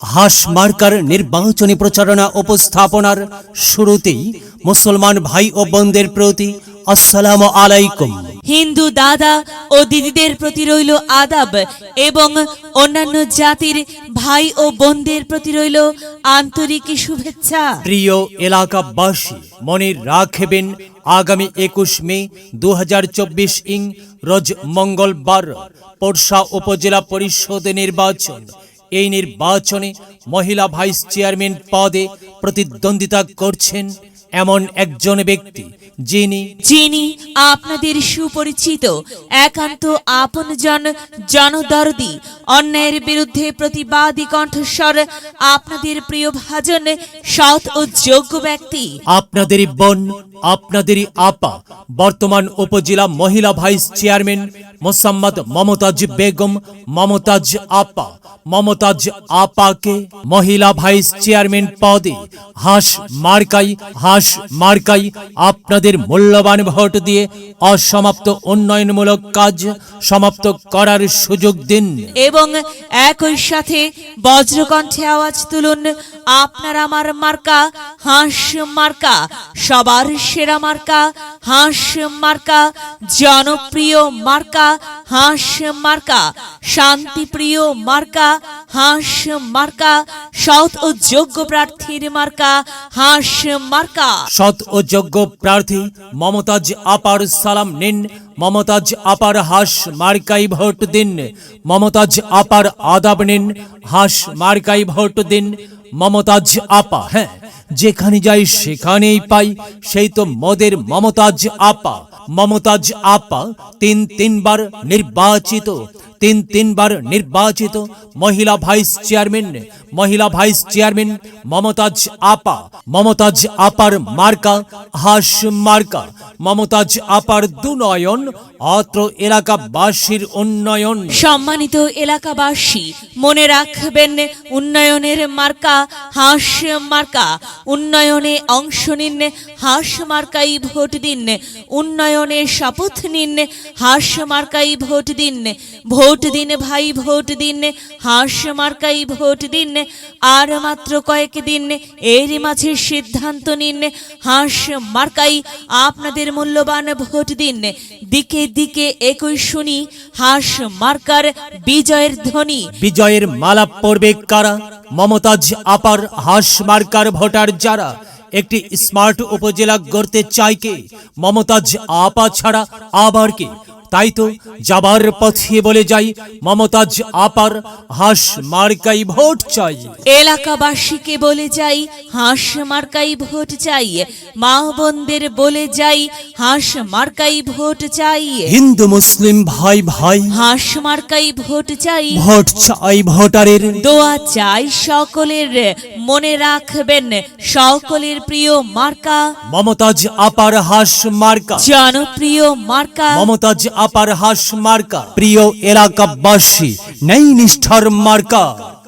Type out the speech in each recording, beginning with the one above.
হাস marker নির্বাচনী প্রচারণা উপস্থাপনার শুরুতেই মুসলমান ভাই ও বোনদের প্রতি আসসালামু আলাইকুম। হিন্দু দাদা ও দিদিদের প্রতি রইল আদাব এবং অন্যান্য জাতির ভাই ও বোনদের প্রতি রইল আন্তরিক শুভেচ্ছা। প্রিয় এলাকাবাসী মনে রাখবেন আগামী একুশ মে দু হাজার চব্বিশ ইং রোজ মঙ্গলবার পোরশা উপজেলা পরিষদ নির্বাচন। এই নির্বাচনে মহিলা ভাইস চেয়ারম্যান পদে প্রতিদ্বন্দ্বিতা করছেন এমন একজন ব্যক্তি যিনি যিনি আপনাদের সুপরিচিত একান্ত আপনজন জনদরদি অন্যায়ের বিরুদ্ধে প্রতিবাদী কণ্ঠস্বর আপনাদের প্রিয় ভাজন সৎ ও যোগ্য ব্যক্তি। আপনাদের বোন আপনাদেরই আপা, বর্তমান উপজেলা মহিলা ভাইস চেয়ারম্যান মোসাম্মদ মমতাজ বেগম, মমতাজ আপা, মমতাজ আপাকে মহিলা ভাইস চেয়ারম্যান পদে হাঁস মার্কাই হাঁস মার্কাই আপনাদের মূল্যবান ভোট দিয়ে অসমাপ্ত উন্নয়নমূলক কাজ সমাপ্ত করার সুযোগ দিন। এবং একই সাথে বজ্রকণ্ঠে আওয়াজ তুলুন আপনার আমার মার্কা হাঁস মার্কা সবার সেরা মার্কা হাঁস মার্কা জনপ্রিয় মার্কা হাঁস মার্কা, শান্তিপ্রিয় মার্কা, হাঁস মার্কা, সৎ ও যোগ্য প্রার্থীর মার্কা, হাঁস মার্কা। সৎ ও যোগ্য প্রার্থী মমতাজ আপার সালাম নিন, মমতাজ আপার হাঁস মার্কাই ভোট দিন, মমতাজ আপার আদাব নিন, হাঁস মার্কাই ভোট দিন, মমতাজ আপা হ্যাঁ যেখানে যাই সেখানেই পাই, সেই তো মদের মমতাজ আপা। মমতাজ আপা, তিন তিনবার নির্বাচিত, তিন তিনবার নির্বাচিত মহিলা ভাইস চেয়ারম্যান, মহিলা ভাইস চেয়ারম্যান মমতাজ আপা, মমতাজ আপার মার্কা, হাস মার্কা। মমতাজ আপার দুনয়ন, অত্র এলাকাবাসীর উন্নয়ন। সম্মানিত এলাকাবাসী, মনে রাখবেন উন্নয়নের মার্কা, হাঁস মার্কা। উন্নয়নে অংশ নিন, হাঁস মার্কাই ভোট দিন। উন্নয়নে শপথ নিন, হাঁস মার্কাই ভোট দিন। ভোট দিন ভাই, ভোট দিন, হাঁস মার্কাই ভোট দিন। আর মাত্র কয়েক দিন এর মাঝে সিদ্ধান্ত নিন, হাঁস মার্কাই আপনাদের মূল্যবান ভোট দিন। দিকে দিকে একই শুনি, হাস মার্কার বিজয়ের ধ্বনি। বিজয়ের মালা পড়বে কারা? মমতাজ আপার হাস মার্কার ভোটার যারা? একটি স্মার্ট উপজেলা গড়তে চায় কে? মমতাজ আপা ছাড়া আবার কে? তাই তো যাবার পথে বলে যাই মমতাজ আপার হাঁস মার্কাই ভোট চাই। এলাকাবাসীকে বলে যাই হাঁস মার্কাই ভোট চাই। মা বোনদের বলে যাই হাঁস মার্কাই ভোট চাই। হিন্দু মুসলিম ভাই ভাই। হাঁস মার্কাই ভোট চাই। ভোট চাই ভোটারের। দোয়া চাই সকলের মনে রাখবেন সকলের প্রিয় মার্কা। মমতাজ আপার হাঁস মার্কা। জনপ্রিয় মার্কা। মমতাজ আপার হাঁস মার্কা প্রিয় এলাকাবাসী নেই নিষ্ঠার মার্কা।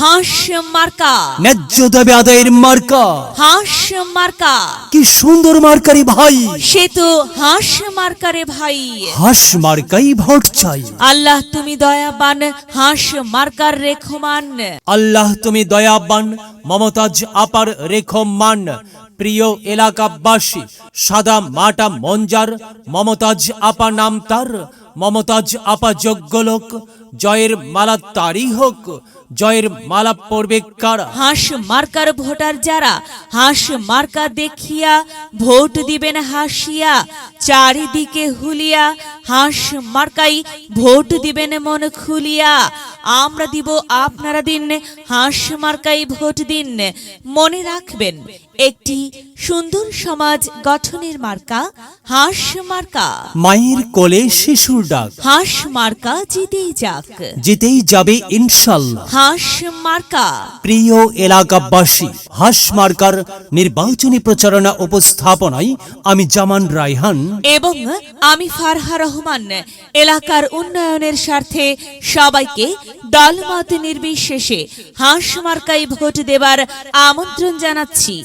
হাঁস মার্কা। ন্যায্য দাবি আদায়ের মার্কা। হাঁস মার্কা। কি সুন্দর মার্কারি ভাই। সে তো হাঁস মার্কারে ভাই। হাঁস মার্কাই ভোট চাই। আল্লাহ তুমি দয়াবান হাঁস মার্কার রেখমান। আল্লাহ তুমি দয়াবান মমতাজ আপার রেখো মান প্রিয় এলাকাবাসী, সাদা মাটা মঞ্জার, মমতাজ আপা নাম তার, মমতাজ আপা যোগ্য লোক, জয়ের মালা তারই হোক, জয়ের মালা পড়বে কারা? হাঁস মার্কার ভোটার যারা, হাঁস মার্কা দেখিয়া ভোট দিবেন হাসিয়া, চারিদিকে হুলিয়া, হাঁস মার্কাই ভোট দিবেন মন খুলিয়া, আমরা দিব আপনারা দিন, হাঁস মার্কাই ভোট দিন, মনে রাখবেন একটি সুন্দর সমাজ গঠনের মার্কা হাঁস মার্কা। মায়ের কোলে শিশুর ডাক। হাঁস মার্কা জিতেই যাক। যেতেই যাবে ইনশাল্লাহ। হাঁস মার্কা। প্রিয় এলাকাবাসী হাঁস মার্কার নির্বাচনী প্রচারণা উপস্থাপনায় আমি জামান রায়হান। এবং আমি ফারহা রহমান এলাকার উন্নয়নের স্বার্থে সবাইকে দলমত নির্বিশেষে হাঁস মার্কাই ভোট দেবার আমন্ত্রণ জানাচ্ছি।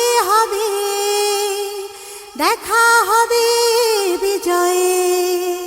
হবে দেখা হবে বিজয়ে।